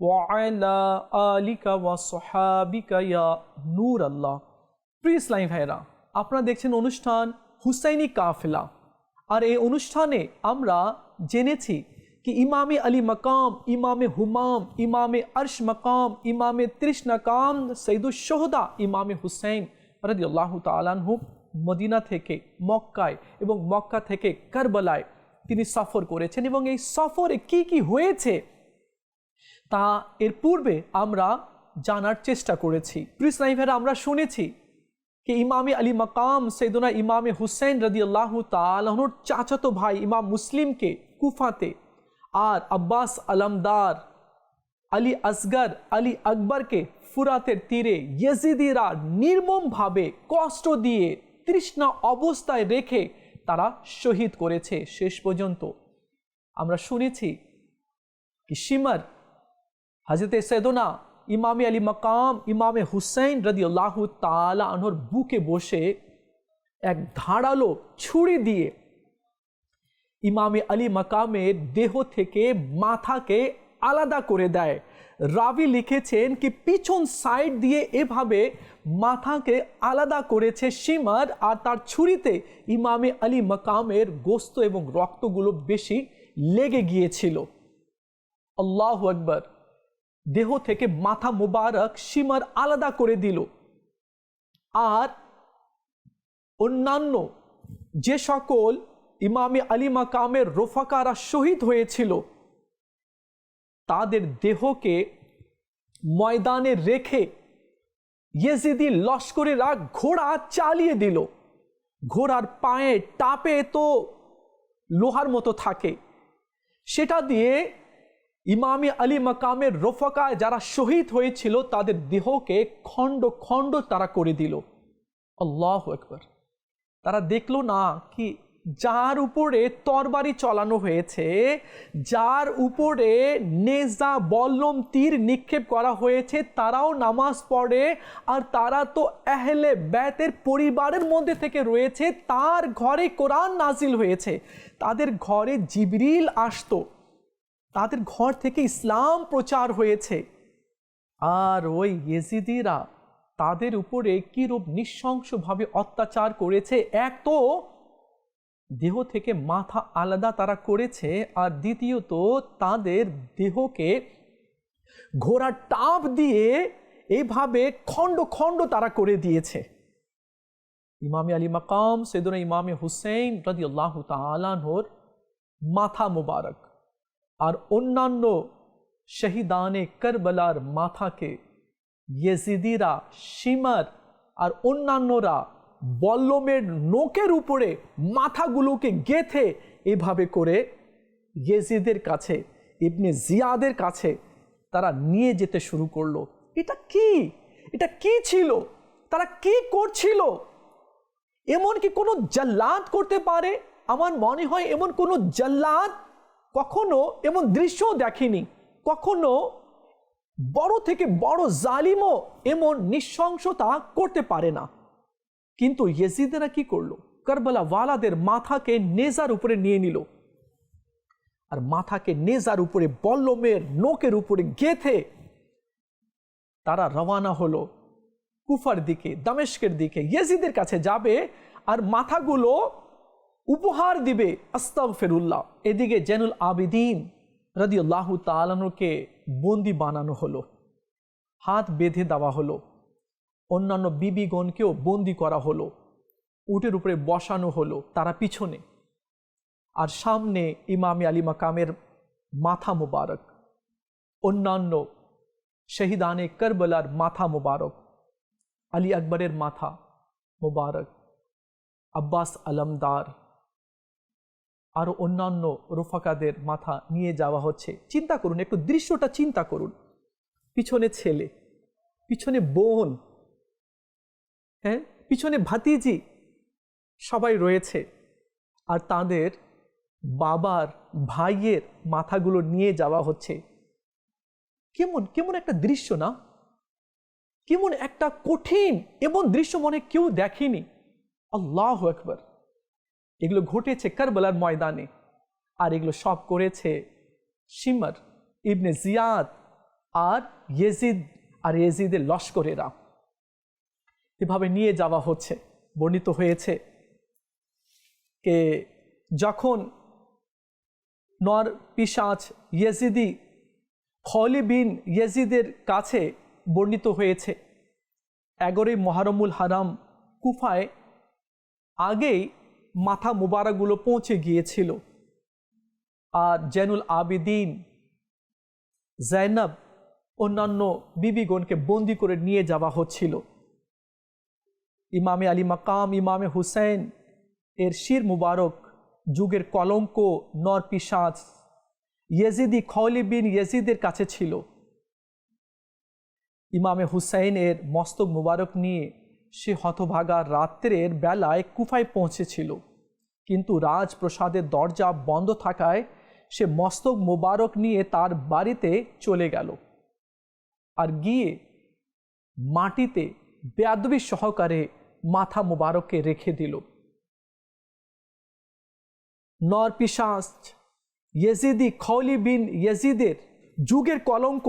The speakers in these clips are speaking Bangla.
ওয়ালা আলিকা ওয়া সোহাবিকা ইয়া নূর আল্লাহ প্রিয় ইসলামী ভাইরা আপনারা দেখছেন অনুষ্ঠান হুসাইনি কাফেলা। আর এই অনুষ্ঠানে আমরা জেনেছি কি ইমামে আলী মকাম, ইমামে হুমাম, ইমামে আর্শ মকাম, ইমামে তৃষ্ণাকাম সৈদুসহদা ইমামে হুসাইন রদিউল্লাহ তালানহু মদিনা থেকে মক্কায় এবং মক্কা থেকে কারবালায় তিনি সফর করেছেন। এবং এই সফরে কি কি হয়েছে তা এর পূর্বে আমরা জানার চেষ্টা করেছি। প্রিস নাইভেরা আমরা শুনেছি কি ইমামে আলী মাকাম সৈদুনা ইমামে হুসেন রদি আল্লাহ তালহর চাচাতো ভাই ইমাম মুসলিমকে কুফাতে আর আব্বাস আলমদার, আলী আসগর, আলী আকবরকে ফুরাতের তীরে ইয়েজিদিরা নির্মমভাবে কষ্ট দিয়ে তৃষ্ণা অবস্থায় রেখে তারা শহীদ করেছে। শেষ পর্যন্ত আমরা শুনেছি কি সিমার হজরতে সৈদনা ইমামে আলী মকাম ইমামে হুসাইন রদি আল্লাহ তালা আনহর বুকে বসে এক ধারালো ছুরি দিয়ে ইমামে আলী মকামের দেহ থেকে মাথাকে আলাদা করে দেয় রাবি লিখেছেন কি পিছন সাইড দিয়ে এভাবে মাথাকে আলাদা করেছে সীমার আর তার ছুরিতে ইমামে আলী মকামের গোস্ত এবং রক্তগুলো বেশি লেগে গিয়েছিল আল্লাহ আকবর দেহ থেকে মাথা মোবারক সীমার আলাদা করে দিল। আর অন্যান্য যে সকল ইমামে আলী মাকামের রোফাকারা শহীদ হয়েছিল, তাদের দেহকে ময়দানে রেখে ইয়েজিদি লস্করেরা ঘোড়া চালিয়ে দিল। ঘোড়ার পায়ে টাপে তো লোহার মতো থাকে। সেটা দিয়ে ইমামি আলী মাকামের রোফাকায় যারা শহীদ হয়েছিল, তাদের দেহকে খণ্ড খণ্ড তারা করে দিল। আল্লাহ একবার তারা দেখল, না, কি, যার উপরে তরবারি চলানো হয়েছে, যার উপরে নেজা, বল্লম, তীর নিক্ষেপ করা হয়েছে, তারাও নামাজ পড়ে, আর তারা তো এহলে ব্যাতের পরিবারের মধ্যে থেকে রয়েছে, তার ঘরে কোরআন নাজিল হয়েছে। তাদের ঘরে জিবরিল আসতো। তাদের ঘর থেকে ইসলাম প্রচার হয়েছে। আর ওই ইয়েজিদিরা তাদের উপরে কিরূপ নৃশংসভাবে অত্যাচার করেছে, এক তো দেহ থেকে মাথা আলাদা তারা করেছে, আর দ্বিতীয়ত তাদের দেহকে ঘোড়ার টাপ দিয়ে এইভাবে খণ্ড খণ্ড তারা করে দিয়েছে। ইমামে আলী মাকাম সেদুনা ইমামে হুসেন রাজি আল্লাহ তালানহর মাথা মুবারক। আর অন্যান্য শহীদানে করবলার মাথাকে ইয়েজিদিরা সীমার আর অন্যান্যরা বল্লমের নোকের উপরে মাথাগুলোকে গেথে এভাবে করে ইয়েজিদের কাছে, ইবনে জিয়াদের কাছে তারা নিয়ে যেতে শুরু করল। এটা কি? এটা কি ছিল? তারা কি করছিল? এমন কি কোনো জাল্লাদ করতে পারে? আমার মনে হয় এমন কোনো জাল্লাদ কখনো এমন দৃশ্য দেখিনি। কখনো বড় থেকে বড় জালিমও এমন নিঃশংসতা করতে পারে না। কিন্তু ইয়েজিদেরা কি করল? কারবালা ওয়ালাদের মাথাকে নেজার উপরে নিয়ে নিল। আর মাথাকে নেজার উপরে, বল্লমের নোকের উপরে গেথে তারা রওয়ানা হলো কুফার দিকে দামেশকের দিকে। ইয়েজিদের কাছে যাবে আর মাথাগুলো উপহার দিবে আস্তাগ ফেরুল্লাহ এদিকে জেনুল আবিদিন রদিউল্লাহ তালানুকে বন্দি বানানো হলো, হাত বেঁধে দেওয়া হলো, অন্যান্য বিবিগণকেও বন্দি করা হলো, উটের উপরে বসানো হলো তারা পিছনে, আর সামনে ইমামি আলী মাকামের মাথা মুবারক, অন্যান্য শহীদানে করবলার মাথা মুবারক, আলী আকবরের মাথা মুবারক, আব্বাস আলমদার আরও অন্যান্য রোফাকাদের মাথা নিয়ে যাওয়া হচ্ছে। চিন্তা করুন, একটু দৃশ্যটা চিন্তা করুন। পিছনে ছেলে, পিছনে বোন হ্যাঁ? পিছনে ভাতিজি সবাই রয়েছে। আর তাদের বাবার, ভাইয়ের মাথাগুলো নিয়ে যাওয়া হচ্ছে। কেমন কেমন একটা দৃশ্য না? কেমন একটা কঠিন এবং দৃশ্য মনে কেউ দেখেনি। আল্লাহ একবার এগুলো ঘটেছে কারবালার ময়দানে। আর এগুলো সব করেছে সিমার ইবনে জিয়াদ আর ইয়েজিদ। আর ইয়েজিদের লস্করেরা। এভাবে নিয়ে যাওয়া হচ্ছে, বর্ণিত হয়েছে কে যখন নর পিসাচ ইয়েজিদি খলি বিন ইয়েজিদের কাছে বর্ণিত হয়েছে এগারোই মহারমুল হারাম কুফায় আগেই মাথা মুবারাকগুলো পৌঁছে গিয়েছিল। আর জেনুল আবিদিন, জাইনাব, অন্যান্য বিবিগণকে বন্দি করে নিয়ে যাওয়া হচ্ছিল। ইমামে আলী মাকাম, ইমামে হুসেন এর শির মুবারক, যুগের কলঙ্ক নর পিসাজ ইয়েজিদি খলি বিন ইয়েজিদের কাছে ছিল। ইমামে হুসাইনের মস্তক মুবারক নিয়ে সে হতভাগা রাত্রের বেলায় কুফায় পৌঁছেছিল। কিন্তু রাজপ্রসাদের দরজা বন্ধ থাকায় সে মস্তক মোবারক নিয়ে তার বাড়িতে চলে গেল। আর গিয়ে মাটিতে বেয়াদবি সহকারে মাথা মোবারককে রেখে দিল। নর পিসাস ইয়েজিদি খৌলি বিন ইয়েজিদের যুগের কলঙ্ক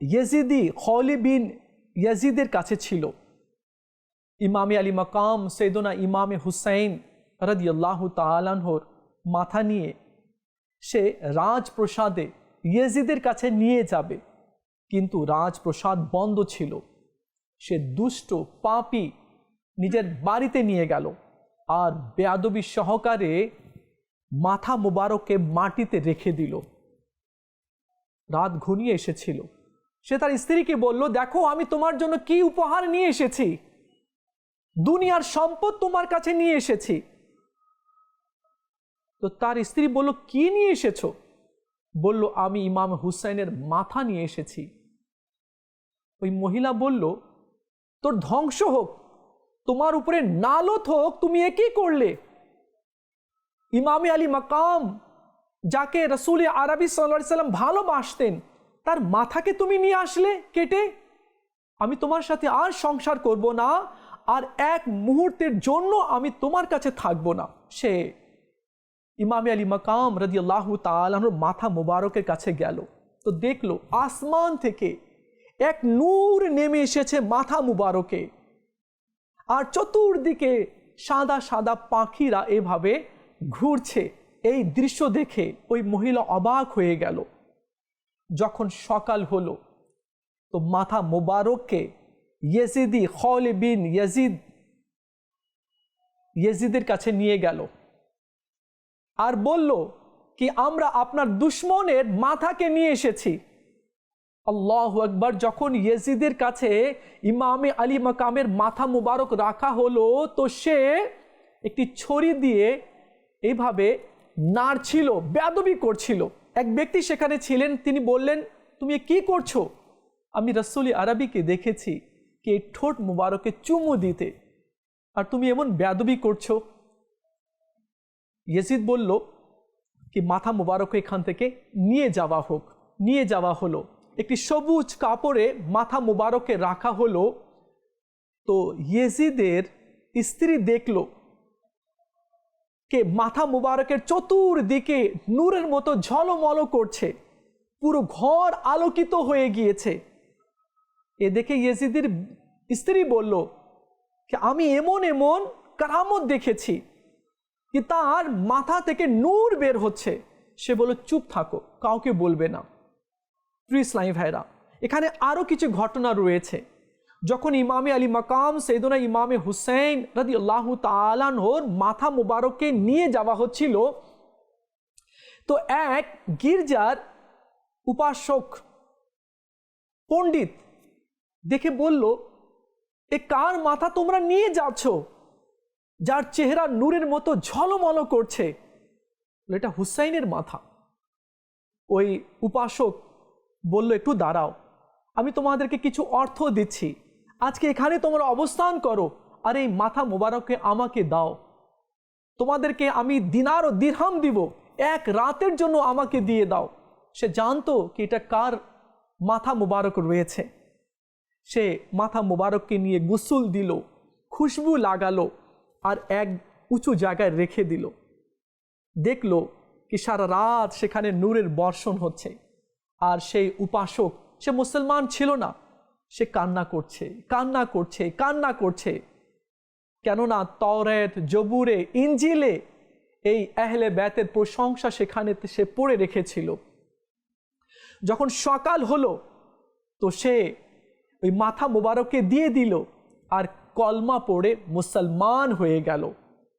ইয়েজিদি খৌলি বিন ইয়েজিদের কাছে ছিল। ইমামে আলী মাকাম সৈদনা ইমামে হুসাইন রদিয়াল্লাহ তালানহর মাথা নিয়ে সে রাজপ্রসাদে ইয়েজিদের কাছে নিয়ে যাবে। কিন্তু রাজপ্রসাদ বন্ধ ছিল। সে দুষ্ট পাপি নিজের বাড়িতে নিয়ে গেল। আর বেয়াদবি সহকারে মাথা মুবারককে মাটিতে রেখে দিল। রাত ঘনিয়ে এসেছিল। সে তার স্ত্রীকে বলল, দেখো, আমি তোমার জন্য কি উপহার নিয়ে এসেছি? দুনিয়ার সম্পদ তোমার কাছে নিয়ে এসেছি। তো তার স্ত্রী বলল, কি নিয়ে এসেছ? বলল, আমি ইমাম হুসাইনের মাথা নিয়ে এসেছি। ওই মহিলা বলল, তোর ধ্বংস হোক, তোমার উপরে নালত হোক, তুমি এ কি করলে? ইমামে আলী মাকাম, যাকে রসুল আরবি সাল্লা সাল্লাম ভালোবাসতেন, তার মাথাকে তুমি নিয়ে আসলে কেটে? আমি তোমার সাথে আর সংসার করব না আর এক মুহূর্তের জন্য আমি তোমার কাছে থাকব না। সে ইমামে আলী মাকাম রদি আল্লাহ তালাহর মাথা মুবারকের কাছে গেল। তো দেখল আসমান থেকে এক নূর নেমে এসেছে মাথা মুবারকে। আর চতুর্দিকে সাদা সাদা পাখিরা এভাবে ঘুরছে। এই দৃশ্য দেখে ওই মহিলা অবাক হয়ে গেল। যখন সকাল হলো, তো মাথা মোবারককে ইয়েজিদি খলে বিন ইয়াজিদ, ইয়েজিদের কাছে নিয়ে গেল। আর বলল কি, আমরা আপনার দুশ্মনের মাথাকে নিয়ে এসেছি। আল্লাহ একবার যখন ইয়েজিদের কাছে ইমামে আলী মাকামের মাথা মুবারক রাখা হলো, তো সে একটি ছড়ি দিয়ে এইভাবে নাড়ছিল বেদবি করছিল। এক ব্যক্তি সেখানে ছিলেন, তিনি বললেন, তুমি কি করছ? আমি রসুলি আরবিকে দেখেছি। কে ঠোঁট মুবারকে চুমু দিতে। আর তুমি এমন ব্যাদবি করছ। ইয়েজিদ বলল, কি মাথা মুবারক এখান থেকে নিয়ে যাওয়া হোক, নিয়ে যাওয়া হলো। একটি সবুজ কাপড়ে মাথা মুবারকে রাখা হলো। তো ইয়েজিদের স্ত্রী দেখল, কে মাথা মুবারকের চতুর্দিকে নূরের মতো ঝলমল করছে। পুরো ঘর আলোকিত হয়ে গিয়েছে। এ দেখে ইয়েজিদের স্ত্রী বলল যে, আমি এমন এমন কারামত দেখেছি কি তার মাথা থেকে নূর বের হচ্ছে। সে বলল, চুপ থাকো, কাউকে বলবে না। প্রিসলাই ভাইরা এখানে আরও কিছু ঘটনা রয়েছে। যখন ইমামে আলী মাকাম সৈদনা ইমামে হুসেন রাদি আল্লাহ তালানহর মাথা মুবারককে নিয়ে যাওয়া হচ্ছিল, তো এক গির্জার উপাসক পণ্ডিত দেখে বলল, এ কার মাথা তোমরা নিয়ে যাচ্ছ, যার চেহারা নূরের মতো ঝলমল করছে? এটা হুসাইনের মাথা। ওই উপাসক বলল, একটু দাঁড়াও, আমি তোমাদেরকে কিছু অর্থ দিচ্ছি। আজকে এখানে তোমরা অবস্থান করো আর এই মাথা মোবারককে আমাকে দাও। তোমাদেরকে আমি দিনার ও দিরহাম দিব, এক রাতের জন্য আমাকে দিয়ে দাও। সে জানতো কি এটা কার মাথা মোবারক রয়েছে। সে মাথা মোবারককে নিয়ে গুসুল দিল, খুশবু লাগালো আর এক উঁচু জায়গায় রেখে দিল। দেখল কি সারা রাত সেখানে নূরের বর্ষণ হচ্ছে আর সেই উপাসক, সে মুসলমান ছিল না। সে কান্না করছে কান্না করছে কান্না করছে। কেননা তরেত জবুরে ইঞ্জিলে এই আহলে ব্যাতের প্রশংসা সেখানে সে পড়ে রেখেছিল। যখন সকাল হলো, তো সে ওই মাথা মোবারককে দিয়ে দিল আর কলমা পড়ে মুসলমান হয়ে গেল।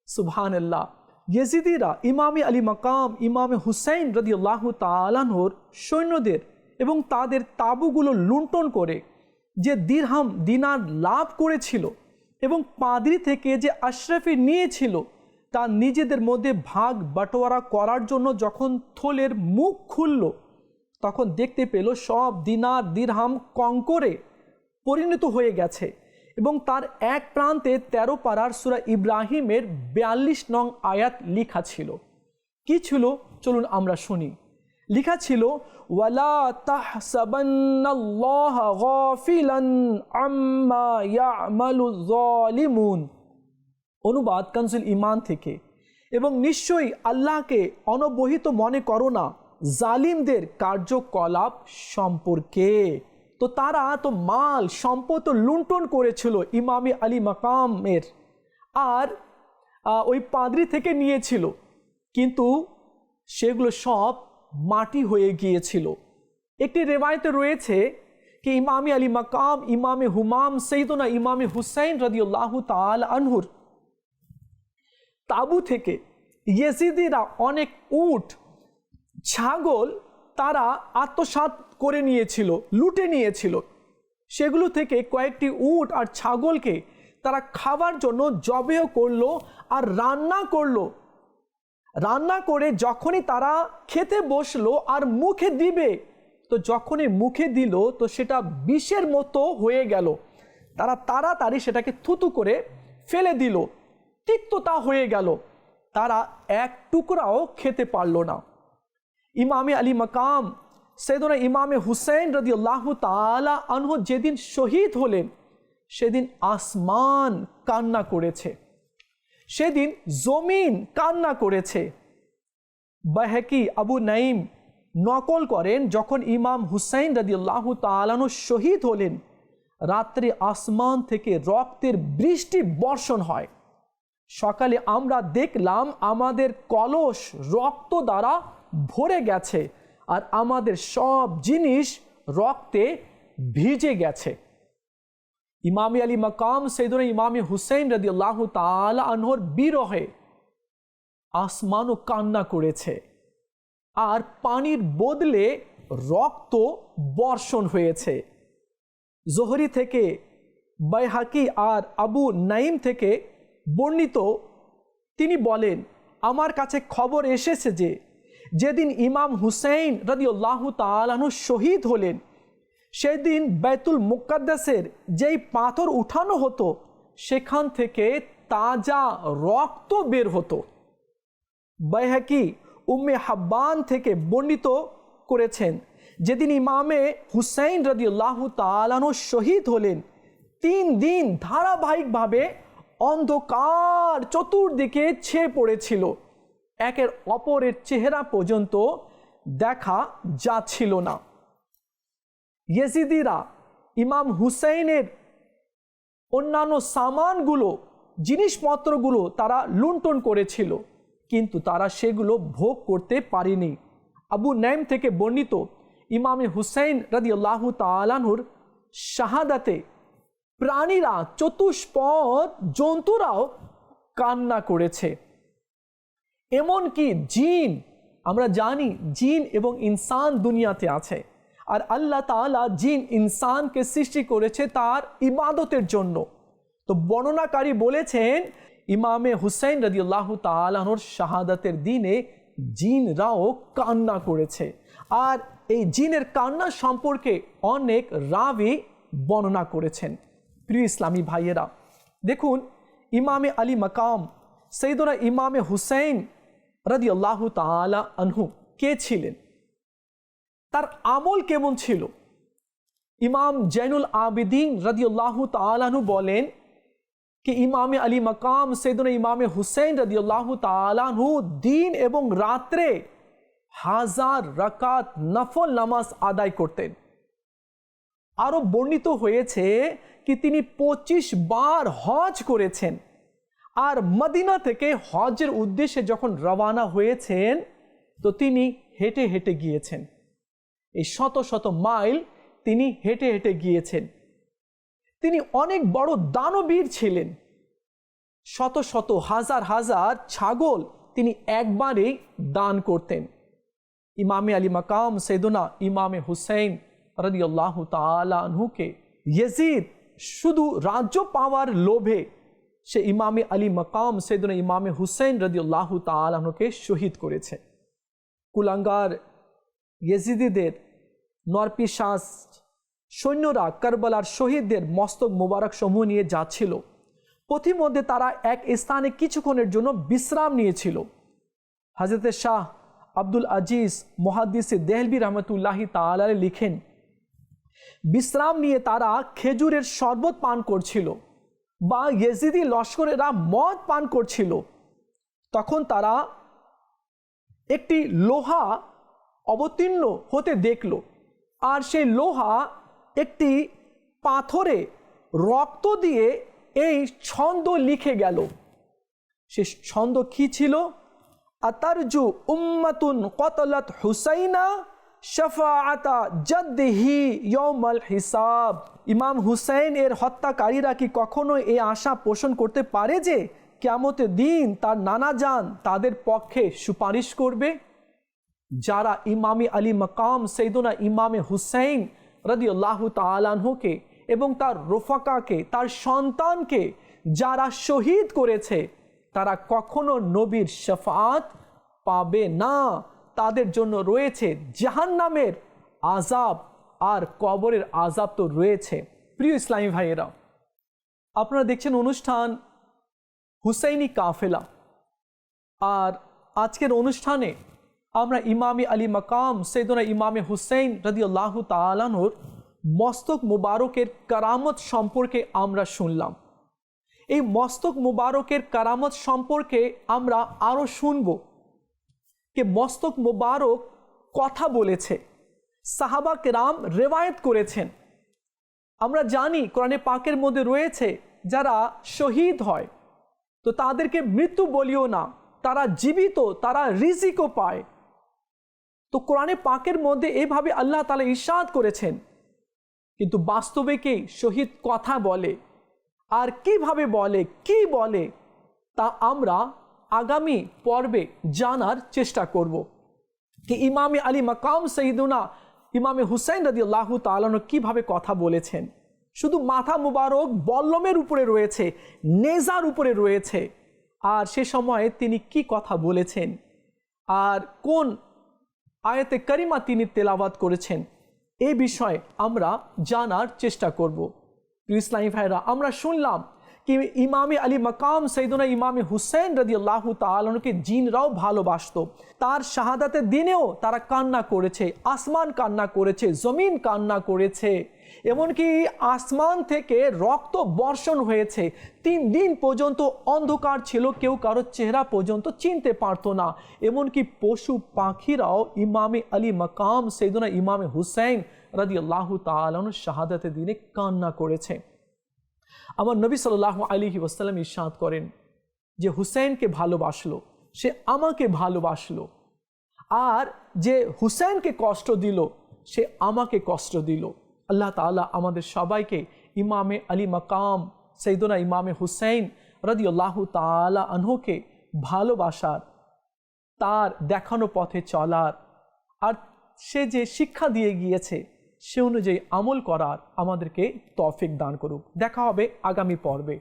সুবহান আল্লাহ ইয়েজিদিরা ইমামে আলী মাকাম, ইমামে হুসাইন রদি আল্লাহ তালানহর সৈন্যদের এবং তাদের তাবুগুলো লুণ্ঠন করে যে দিরহাম দিনার লাভ করেছিল এবং পাদ্রি থেকে যে আশরাফি নিয়েছিল তা নিজেদের মধ্যে ভাগ বাটোয়ারা করার জন্য যখন থলের মুখ খুলল, তখন দেখতে পেল সব দিনার দিরহাম কঙ্করে পরিণত হয়ে গেছে এবং তার এক প্রান্তে তেরো পাড়ার সুরা ইব্রাহিমের বিয়াল্লিশ নং আয়াত লিখা ছিল। কি ছিল? চলুন আমরা শুনি। লিখা ছিল, ওয়ালা অনুবাদ কানসুল ইমান থেকে। এবং নিশ্চয়ই আল্লাহকে অনবহিত মনে করো না, জালিমদের কার্যকলাপ সম্পর্কে। তো তারা, তো মাল, সম্পদ লুণ্ঠন করেছিল ইমামি আলী মাকামের। আর ওই পাদ্রি থেকে নিয়েছিল। কিন্তু সেগুলো সব মাটি হয়ে গিয়েছিল। একটি রেওয়ায়তে রয়েছে কি ইমামি আলী মাকাম, ইমামে হুমাম সৈদনা ইমামে হুসাইন রদিউল্লাহ তাল আনহুর। তাবু থেকে ইয়েজিদিরা অনেক উট, ছাগল তারা আত্মসাৎ করে নিয়েছিল, লুটে নিয়েছিল। সেগুলো থেকে কয়েকটি উট আর ছাগলকে তারা খাবার জন্য জবেও করল আর রান্না করল। রান্না করে যখনই তারা খেতে বসল আর মুখে দিবে, তো যখনই মুখে দিল, তো সেটা বিষের মতো হয়ে গেল। তারা তাড়াতাড়ি সেটাকে থুতু করে ফেলে দিল। তিক্ততা হয়ে গেল। তারা এক টুকরাও খেতে পারল না। ইমামে আলী মাকাম সেদনা ইমামে হুসেন রদি আল্লাহ তালা আনহু যেদিন শহীদ হলেন, সেদিন আসমান কান্না করেছে। সেদিন জমিন কান্না করেছে। বাহেকি আবু নাইম নকল করেন, যখন ইমাম হুসাইন রদি আল্লাহ তালানু শহীদ হলেন, রাত্রে আসমান থেকে রক্তের বৃষ্টি বর্ষণ হয়। সকালে আমরা দেখলাম আমাদের কলস রক্ত দ্বারা ভরে গেছে আর আমাদের সব জিনিস রক্তে ভিজে গেছে। ইমামি আলী মাকাম সৈদুল ইমামি হুসেন রদি আল্লাহ তালা আনহর বিরহে আসমানও কান্না করেছে আর পানির বদলে রক্ত বর্ষণ হয়েছে। জোহরি থেকে বাইহাকি আর আবু নাইম থেকে বর্ণিত, তিনি বলেন, আমার কাছে খবর এসেছে যে, যেদিন ইমাম হুসেইন রদিউল্লাহ তালানু শহীদ হলেন, সেদিন বেতুল মুকাদ্দাসের যেই পাথর উঠানো হতো, সেখান থেকে তাজা রক্ত বের হতো। বাইহাকি উম্মে হাব্বান থেকে বর্ণিত করেছেন, যেদিন ইমামে হুসাইন রদিউল্লাহ তালানু শহীদ হলেন, তিন দিন ধারাবাহিকভাবে অন্ধকার চতুর্দিকে ছেয়ে পড়েছিল। একের অপরের চেহারা পর্যন্ত দেখা যাচ্ছিল না। ইয়েজিদিরা, ইমাম হুসাইনের অন্যান্য সামানগুলো, জিনিসপত্রগুলো তারা লুণ্ঠন করেছিল, কিন্তু তারা সেগুলো ভোগ করতে পারেনি। আবু নাইম থেকে বর্ণিত ইমামে হুসাইন রাদি আল্লাহ তালানহুর শাহাদাতে প্রাণীরা চতুষ্পদ জন্তুরাও কান্না করেছে। এমনকি জিন, আমরা জানি জিন এবং ইনসান দুনিয়াতে আছে। আর আল্লাহ তাআলা জিন, ইনসানকে সৃষ্টি করেছে তার ইবাদতের জন্য। তো বর্ণনাকারী বলেছেন, ইমামে হুসাইন রদিউল্লাহ তালাহর শাহাদাতের দিনে জিনরাও কান্না করেছে। আর এই জিনের কান্না সম্পর্কে অনেক রাবি বর্ণনা করেছেন। প্রিয় ইসলামী ভাইয়েরা, দেখুন, ইমামে আলী মাকাম সৈদরা ইমামে হুসেন রদি আল্লাহ তালা আনহু কে ছিলেন? তার আমল কেমন ছিল? ইমাম জৈনুল আবেদিন রদি আল্লাহ তালু বলেন কি ইমামে আলী মাকাম সৈদুল ইমামে হুসেন রদি আল্লাহ তালু দিন এবং রাত্রে হাজার রকাত নফল নামাজ আদায় করতেন। আরও বর্ণিত হয়েছে কি তিনি পঁচিশ বার হজ করেছেন? আর মদিনা থেকে হজের উদ্দেশ্যে যখন রওয়ানা হয়েছেন, তো তিনি হেঁটে হেঁটে গিয়েছেন। এই শত শত মাইল তিনি হেঁটে হেঁটে গিয়েছেন। তিনি অনেক বড় দানবীর ছিলেন। শত শত হাজার হাজার ছাগল তিনি একবারেই দান করতেন। ইমামে আলী মাকাম সৈদুনা ইমামে হুসেন রদি আল্লাহ তালহুকে ইয়েজিদ শুধু রাজ্য পাওয়ার লোভে সে ইমামে আলী মকাম সৈদুনা ইমামে হুসেন রদি আল্লাহ তালহুকে শহীদ করেছে। কুলাঙ্গার ইয়েজিদিদের নরপিশাস সৈন্যরা, কারবালার শহীদদের মস্তক মোবারক সমূহ নিয়ে যাচ্ছিল। পথিমধ্যে তারা এক স্থানে কিছুক্ষণের জন্য বিশ্রাম নিয়েছিল। হাজরত শাহ আব্দুল আজিজ মহাদিস দেহলবি রহমতুল্লাহি তালারে লিখেন বিশ্রাম নিয়ে তারা খেজুরের শরবত পান করছিল বা ইয়েজিদি লস্করেরা মদ পান করছিল। তখন তারা একটি লোহা অবতীর্ণ হতে দেখল আর সেই লোহা একটি পাথরে রক্ত দিয়ে এই ছন্দ লিখে গেল। সে ছন্দ কি ছিল? আতারজু উম্মাতুন কতলত হুসাইনা জদ্দিহি হিসাব। ইমাম হুসাইন এর হত্যাকারীরা কি কখনো এই আশা পোষণ করতে পারে যে কেমতের দিন তার নানা যান তাদের পক্ষে সুপারিশ করবে? যারা ইমামি আলী মকাম সৈদুনা ইমামে হুসাইন রদি আল্লাহ তালানহুকে এবং তার রোফাকাকে, তার সন্তানকে যারা শহীদ করেছে, তারা কখনো নবীর শফাত পাবে না। তাদের জন্য রয়েছে জাহান নামের আজাব আর কবরের আজাব তো রয়েছে। প্রিয় ইসলামী ভাইয়েরা, আপনারা দেখছেন অনুষ্ঠান হুসাইনি কাফেলা। আর আজকের অনুষ্ঠানে আমরা ইমামে আলী মাকাম সৈদনা ইমামে হুসেন রদি আল্লাহ তালানোর মস্তক মুবারকের কারামত সম্পর্কে আমরা শুনলাম। এই মস্তক মুবারকের কারামত সম্পর্কে আমরা আরও শুনব। যে মস্তক মোবারক কথা বলেছে। সাহাবা কেরাম রেওয়ায়ত করেছেন। আমরা জানি কোরআনে পাকের মধ্যে রয়েছে যারা শহীদ হয়। তো তাদেরকে মৃত্যু বলিও না, তারা জীবিত, তারা রিজিকও পায়। তো কোরআনে পাকের মধ্যে এভাবে আল্লাহ তালা ইশাদ করেছেন। কিন্তু বাস্তবে কে শহীদ কথা বলে? আর কীভাবে বলে, কি বলে? তা আমরা আগামী পর্বে জানার চেষ্টা করব। কি ইমামে আলী মাকাম সঈদুনা, ইমামে হুসাইন রদি আল্লাহ তালানো কীভাবে কথা বলেছেন? শুধু মাথা মুবারক বল্লমের উপরে রয়েছে, নেজার উপরে রয়েছে। আর সে সময়ে তিনি কি কথা বলেছেন? আর কোন আয়তে করিমা তিনি তেলাবাদ করেছেন? এ বিষয়ে আমরা জানার চেষ্টা করব। ইসলামী ভাইরা আমরা শুনলাম কি ইমামে আলী মকাম সৈদুনা ইমামে হুসেন রদি আল্লাহ তালকে জিনরাও ভালোবাসত তার শাহাদাতের দিনেও তারা কান্না করেছে আসমান কান্না করেছে জমিন কান্না করেছে এমনকি আসমান থেকে রক্ত বর্ষণ হয়েছে তিন দিন পর্যন্ত অন্ধকার ছিল কেউ কারও চেহারা পর্যন্ত চিনতে পারতো না এমনকি পশু পাখিরাও ইমামে আলী মকাম সৈদুনা ইমামে হুসেন রাদি আল্লাহ তালন শাহাদাতের দিনে কান্না করেছে আমার নবী সাল্লাহ আলিহি ওসাল্লাম ইসাদ করেন যে হুসেনকে ভালোবাসলো, সে আমাকে ভালোবাসলো। আর যে হুসেনকে কষ্ট দিল, সে আমাকে কষ্ট দিল। আল্লাহ তালা আমাদের সবাইকে ইমামে আলী মাকাম সৈদুনা ইমামে হুসেন রদি আল্লাহ তালা আনহুকে ভালোবাসার, তার দেখানো পথে চলার। আর সে যে শিক্ষা দিয়ে গিয়েছে সে অনুযায়ী আমল করার আমাদেরকে তফিক দান করুক। দেখা হবে আগামী পর্বে।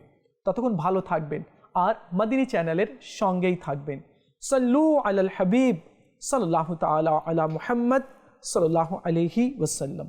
ততক্ষণ ভালো থাকবেন আর মাদিনী চ্যানেলের সঙ্গেই থাকবেন। সাল্লু আল হাবিব সাল্লাহ তালা আলা মুহাম্মদ সাল্লাহ আলহি ওসাল্লাম